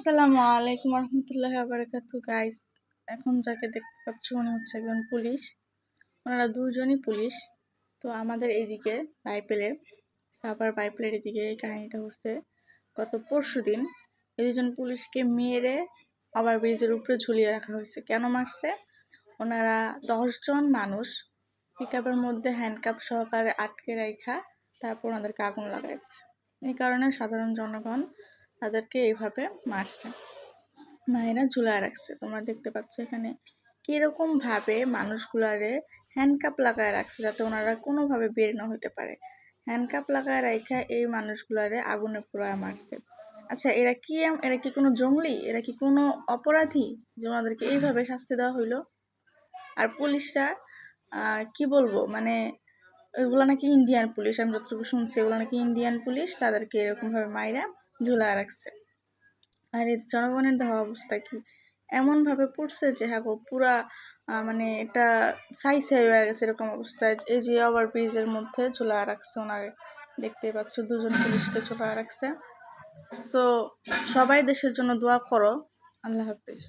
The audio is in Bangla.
আসসালামু আলাইকুম রহমতুল্লাহ আবরাকাতু গাইস এখন যাকে দেখতে পাচ্ছ, উনি হচ্ছে একজন পুলিশ। ওনারা দুজনই পুলিশ। তো আমাদের এইদিকে বাইপেলে সাবার বাইপেলের এদিকে এই কাহিনিটা হচ্ছে গত পরশু দিন এই দুজন পুলিশকে মেরে আবার ব্রিজের উপরে ঝুলিয়ে রাখা হয়েছে। কেন মারছে? ওনারা দশজন মানুষ পিক মধ্যে হ্যান্ডকাপ সহকারে আটকে রাখা তারপর ওনাদেরকে আগুন লাগাইছে। এই কারণে সাধারণ জনগণ তাদেরকে এইভাবে মারছে। মায়েরা ঝুলায় রাখছে। তোমরা দেখতে পাচ্ছ এখানে কীরকমভাবে মানুষগুলারে হ্যান্ডকাপ লাগায় রাখছে যাতে ওনারা কোনোভাবে বের না হতে পারে। হ্যান্ডকাপ লাগায় রাখা এই মানুষগুলারে আগুনে পোড়ায় মারছে। আচ্ছা এরা কি এরা কি কোনো জঙ্গলি? এরা কি কোনো অপরাধী? যে ওনাদেরকে এইভাবে শাস্তি দেওয়া হইল? আর পুলিশরা কি বলব? মানে ওইগুলো নাকি ইন্ডিয়ান পুলিশ, আমি যতটুকু শুনছি ওগুলো নাকি ইন্ডিয়ান পুলিশ, তাদেরকে এরকমভাবে মাইরা ঝুলা রাখছে। আর এই জনগণের দেওয়া অবস্থা কি? এমনভাবে পড়ছে যে হ্যাঁ পুরা মানে এটা সাই সাই হয়ে গেছে এরকম অবস্থায় এই যে ওভার ব্রিজের মধ্যে ঝুলা রাখছে ওনারে। দেখতে পাচ্ছ, দুজন পুলিশকে ঝুলা রাখছে। তো সবাই দেশের জন্য দোয়া করো। আল্লাহ হাফিজ।